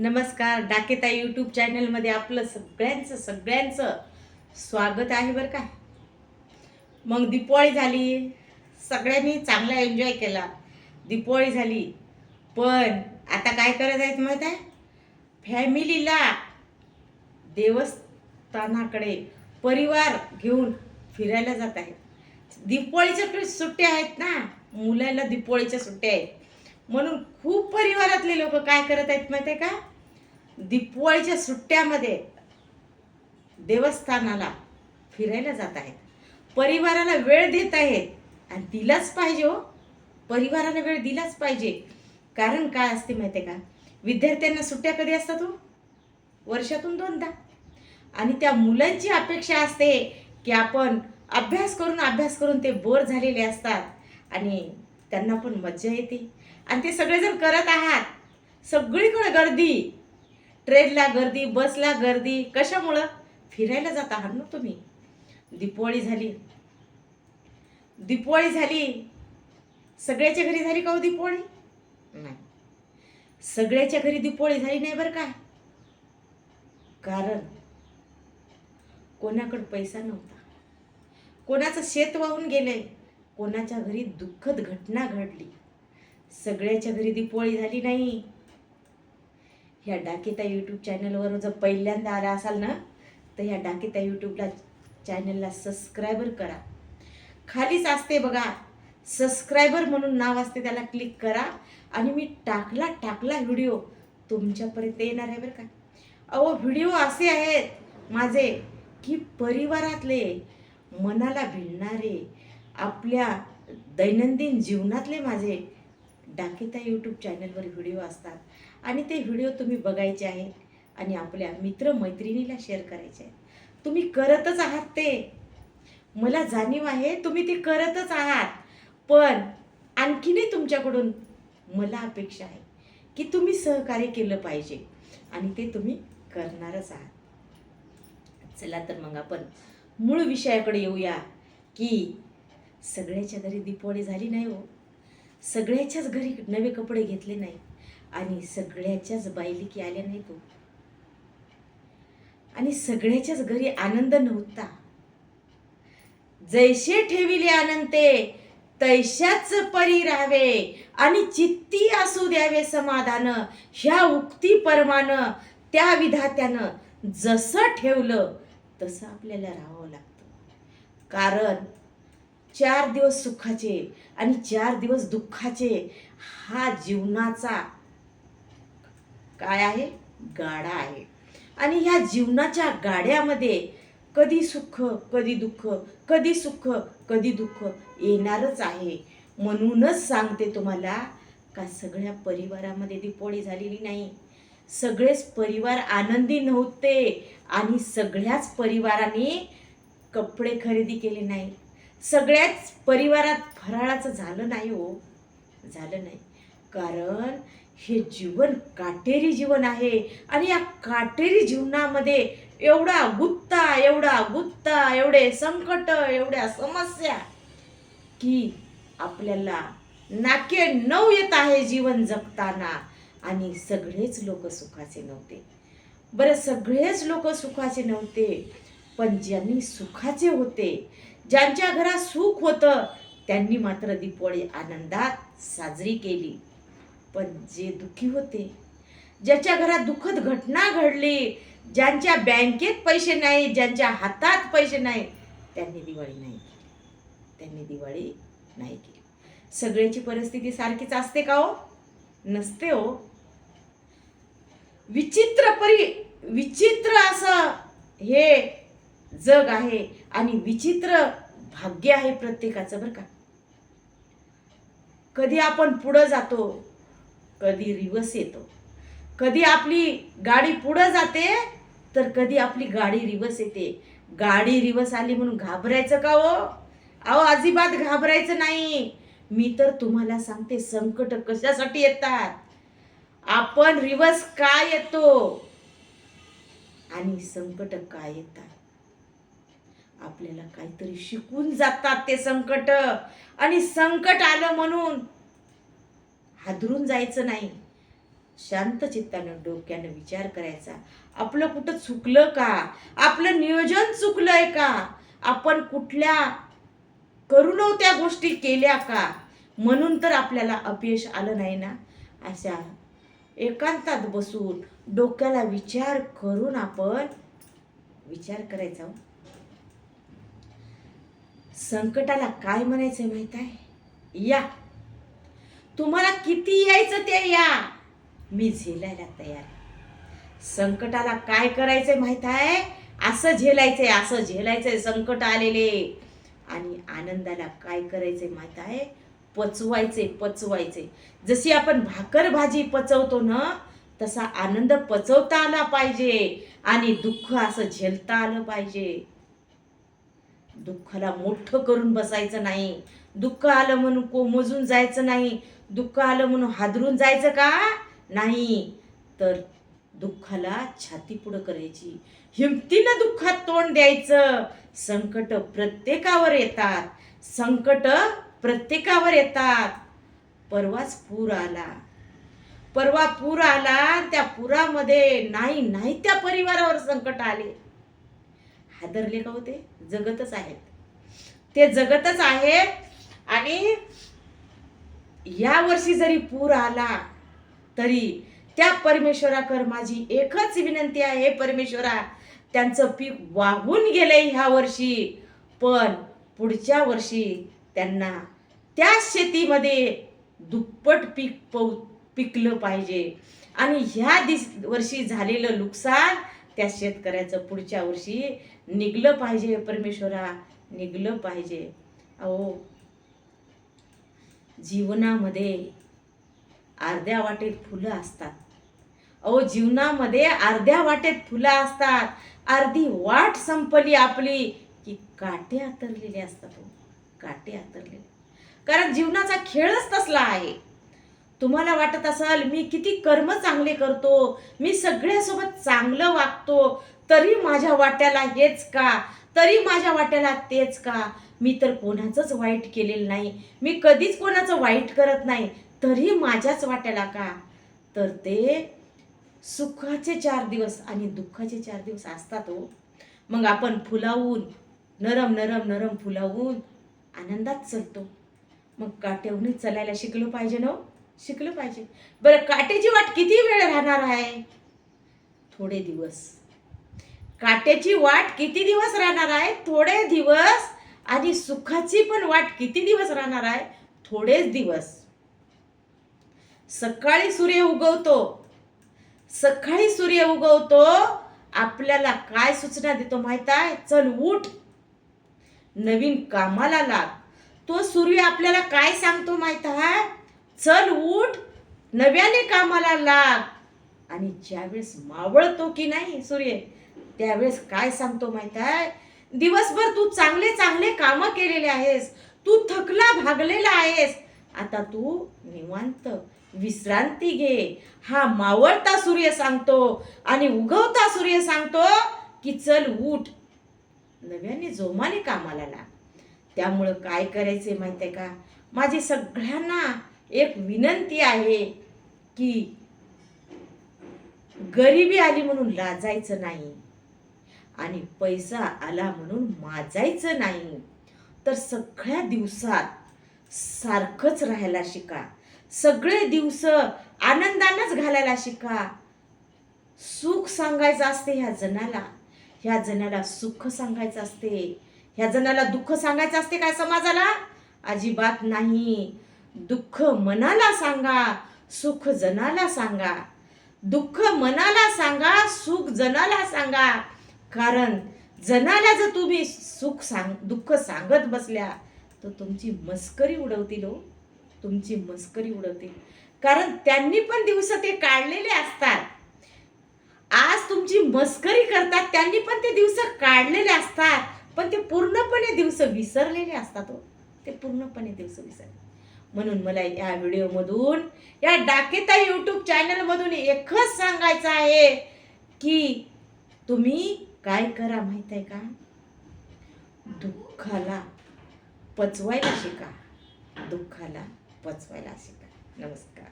नमस्कार डाकेता यूट्यूब चॅनलमध्ये आपलं सगळ्यांचं सगळ्यांचं स्वागत आहे बरं का. मग दीपावळी झाली सगळ्यांनी चांगला एन्जॉय केला. दीपावळी झाली पण आता काय करत आहेत माहीत आहे? फॅमिलीला देवस्थानाकडे परिवार घेऊन फिरायला जात आहेत. दीपावळीच्या सुट्ट्या आहेत ना. मुलाला दिपावळीच्या सुट्ट्या आहेत. म्हणून खूप परिवारातले लोक काय करत आहेत माहिती आहे का? दिपवाळीच्या सुट्ट्यामध्ये देवस्थानाला फिरायला जात आहेत. परिवाराला वेळ देत आहेत. आणि दिलाच पाहिजे हो. परिवाराला वेळ दिलाच पाहिजे. कारण काय असते माहिती आहे का? विद्यार्थ्यांना सुट्ट्या कधी असतात हो? वर्षातून दोनदा. आणि त्या मुलांची अपेक्षा असते की आपण अभ्यास करून अभ्यास करून ते बोर झालेले असतात. आणि त्यांना पण मज्जा येते. आणि ते सगळेजण करत आहात. सगळीकडे गर्दी. ट्रेनला गर्दी बसला गर्दी. कशामुळं? फिरायला जात आहात ना तुम्ही. दिपावळी झाली. दिपावळी झाली. सगळ्याच्या घरी झाली का हो दिपावळी? नाही. सगळ्याच्या घरी दिपावळी झाली नाही बरं काय? कारण कोणाकडे पैसा नव्हता. कोणाचं शेत वाहून गेलंय. कोणाच्या घरी दुःखद घटना घडली. सगळ्याच्या घरी दिपोळी झाली नाही. ह्या डाकेता यूट्यूब चॅनलवर जर पहिल्यांदा आला असाल ना तर ह्या डाकेता यूट्यूबला चॅनलला सबस्क्रायबर करा. खालीच असते बघा सबस्क्रायबर म्हणून नाव असते त्याला क्लिक करा आणि मी टाकला टाकला व्हिडिओ तुमच्यापर्यंत येणार आहे बरं का? अहो व्हिडिओ असे आहेत माझे की परिवारातले मनाला भिडणारे आपल्या दैनंदिन जीवनातले माझे डाकेता यूट्यूब चॅनलवर व्हिडिओ असतात. आणि ते व्हिडिओ तुम्ही बघायचे आहेत आणि आपल्या मित्रमैत्रिणीला शेअर करायचे आहेत. तुम्ही करतच आहात ते. मला जाणीव आहे तुम्ही ते करतच आहात. पण आणखीनही तुमच्याकडून मला अपेक्षा आहे की तुम्ही सहकार्य केलं पाहिजे आणि ते तुम्ही करणारच आहात. चला तर मग आपण मूळ विषयाकडे येऊया की सगळ्याच्या घरी दिपावळी झाली नाही हो. सगळ्याच्याच घरी नवे कपडे घेतले नाही. आणि सगळ्याच्याच बायलिकी आल्या नाही तो. आणि सगळ्याच्याच घरी आनंद नव्हता. जैसे ठेविले आनंदे तैशाच परी राहावे आणि चित्ती असू द्यावे समाधान. ह्या उक्ती परमान त्या विधात्यानं जसं ठेवलं तसं आपल्याला राहावं लागतं. कारण चार दिवस सुखाचे आणि चार दिवस दुःखाचे हा जीवनाचा काय आहे? गाडा आहे. आणि ह्या जीवनाच्या गाड्यामध्ये कधी सुख कधी दुःख कधी सुख कधी दुःख येणारच आहे. म्हणूनच सांगते तुम्हाला का सगळ्या परिवारामध्ये दिपोळी झालेली नाही. सगळेच परिवार आनंदी नव्हते आणि सगळ्याच परिवाराने कपडे खरेदी केले नाही. सगळ्याच परिवारात फराळाचं झालं नाही हो. झालं नाही. कारण हे जीवन काटेरी जीवन आहे. आणि या काटेरी जीवनामध्ये एवढा गुत्ता एवढा गुत्ता एवढे संकट एवढ्या समस्या की आपल्याला नाके नऊ येत आहे जीवन जगताना. आणि सगळेच लोक सुखाचे नव्हते. बरं सगळेच लोक सुखाचे नव्हते पण ज्यांनी सुखाचे होते ज्यांच्या घरात सुख होतं त्यांनी मात्र दीपावळी आनंदात साजरी केली. पण जे दुःखी होते ज्याच्या घरात दुःखद घटना घडली ज्यांच्या बँकेत पैसे नाही ज्यांच्या हातात पैसे नाही त्यांनी दिवाळी नाही केली. त्यांनी दिवाळी नाही केली. सगळ्याची परिस्थिती सारखीच असते का हो? नसते हो. विचित्र परी विचित्र असं हे जग आहे आणि विचित्र भाग्य आहे प्रत्येकाचं बरं का? कधी आपण पुढं जातो कधी रिवर्स येतो. कधी आपली गाडी पुढं जाते तर कधी आपली गाडी रिवर्स येते. गाडी रिवर्स आली म्हणून घाबरायचं का हो? अहो अजिबात घाबरायचं नाही. मी तर तुम्हाला सांगते संकट कशासाठी येतात? आपण रिवर्स का येतो? आणि संकट काय येतात? आपल्याला काहीतरी शिकून जातात ते संकट. आणि संकट आलं म्हणून हादरून जायचं नाही. शांत चित्तानं डोक्यानं विचार करायचा. आपलं कुठं चुकलं का? आपलं नियोजन चुकलंय का? आपण कुठल्या करू नव्हत्या गोष्टी केल्या का? म्हणून तर आपल्याला अपयश आलं नाही ना. अशा एकांतात बसून डोक्याला विचार करून आपण विचार करायचा हो. संकटाला काय म्हणायचं माहीत आहे? या. तुम्हाला किती यायचं ते या. मी झेलायला तयार संकटाला काय करायचंय माहीत आहे? असं झेलायचंय असं झेलायचंय संकट आलेले. आणि आनंदाला काय करायचंय माहीत आहे? पचवायचे पचवायचे जशी आपण भाकर भाजी पचवतो ना तसा आनंद पचवता आला पाहिजे. आणि दुःख असं झेलता आलं पाहिजे. दुःखाला मोठं करून बसायचं नाही. दुःख आलं म्हणून कोमजून जायचं नाही. दुःख आलं म्हणून हादरून जायचं का? नाही. तर दुःखाला छाती पुढं करायची. हिमतीनं दुःखात तोंड द्यायचं. संकट प्रत्येकावर येतात. संकट प्रत्येकावर येतात. परवाच पूर आला. परवा पूर आला त्या पुरामध्ये नाही नाही त्या परिवारावर संकट आले. हादरले का होते जगतच आहेत. ते जगतच आहेत. आणि या वर्षी जरी पूर आला तरी त्या परमेश्वराकर माझी एकच विनंती आहे परमेश्वरा त्यांचं पीक वाहून गेलंय ह्या वर्षी पण पुढच्या वर्षी त्यांना त्या शेतीमध्ये दुप्पट पीक पौ पिकलं पाहिजे. आणि ह्या दिस वर्षी झालेलं नुकसान त्या शेतकऱ्याचं पुढच्या वर्षी निघलं पाहिजे परमेश्वरा निघलं पाहिजे. अहो जीवनामध्ये अर्ध्या वाटेत फुलं असतात. अहो जीवनामध्ये अर्ध्या वाटेत फुलं असतात. अर्धी वाट संपली आपली की काटे आतरलेले असतात हो. काटे आतरलेले. कारण जीवनाचा खेळच तसला आहे. तुम्हाला वाटत असाल मी किती कर्म चांगले करतो मी सगळ्यासोबत चांगलं वागतो तरी माझ्या वाट्याला हेच का? तरी माझ्या वाट्याला तेच का? मी तर कोणाचंच वाईट केलेलं नाही. मी कधीच कोणाचं वाईट करत नाही. तरी माझ्याच वाट्याला का? तर ते सुखाचे चार दिवस आणि दुःखाचे चार दिवस असतात हो. मग आपण फुलावून नरम नरम नरम फुलावून आनंदात चलतो. मग काट्याहूनच चालायला शिकलो पाहिजे ना हो? शिकलं पाहिजे. बरं काट्याची वाट किती वेळ राहणार आहे? थोडे दिवस. काट्याची वाट किती दिवस राहणार आहे? थोडे दिवस आणि सुखाची पण वाट किती दिवस राहणार आहे? थोडेच दिवस. सकाळी सूर्य उगवतो. सकाळी सूर्य उगवतो आपल्याला काय सूचना देतो माहीत आहे? चल उठ. नवीन कामाला लाग. तो सूर्य आपल्याला काय सांगतो माहीत आहे? चल उठ. नव्याने कामाला लाग. आणि ज्यावेळेस मावळतो की नाही सूर्य त्यावेळेस काय सांगतो माहीत आहे? दिवसभर तू चांगले चांगले कामं केलेले आहेस. तू थकला भागलेला आहेस. आता तू निवांत विश्रांती घे. हा मावळता सूर्य सांगतो आणि उगवता सूर्य सांगतो की चल उठ. नव्याने जोमाने कामाला लाग. त्यामुळं काय करायचे माहिती आहे का? माझी सगळ्यांना एक विनंती आहे की गरिबी आली म्हणून लाजायचं नाही. आणि पैसा आला म्हणून माजायचं नाही. तर सगळ्या दिवसात सारखंच राहायला शिका. सगळे दिवस आनंदानंच घालायला शिका. सुख सांगायचं असते ह्या जनाला. ह्या जनाला सुख सांगायचं असते. ह्या जनाला दुःख सांगायचं असते काय समाजाला? अजिबात नाही. दुःख मनाला सांगा सुख जनाला सांगा. दुःख मनाला सांगा सुख जनाला सांगा. कारण जनाला जर तुम्ही सुख सांग दुःख सांगत बसल्या तर तुमची मस्करी उडवतील हो. तुमची मस्करी उडवतील. कारण त्यांनी पण दिवस ते काढलेले असतात. आज तुमची मस्करी करतात त्यांनी पण ते दिवस काढलेले असतात. पण ते पूर्णपणे दिवस विसरलेले असतात हो. ते पूर्णपणे दिवस विसरले. म्हणून मला या व्हिडिओमधून या डाकेता यूट्यूब चॅनलमधून एकच सांगायचं आहे की तुम्ही काय करा माहीत आहे का? दुःखाला पचवायला शिका. दुःखाला पचवायला शिका. नमस्कार.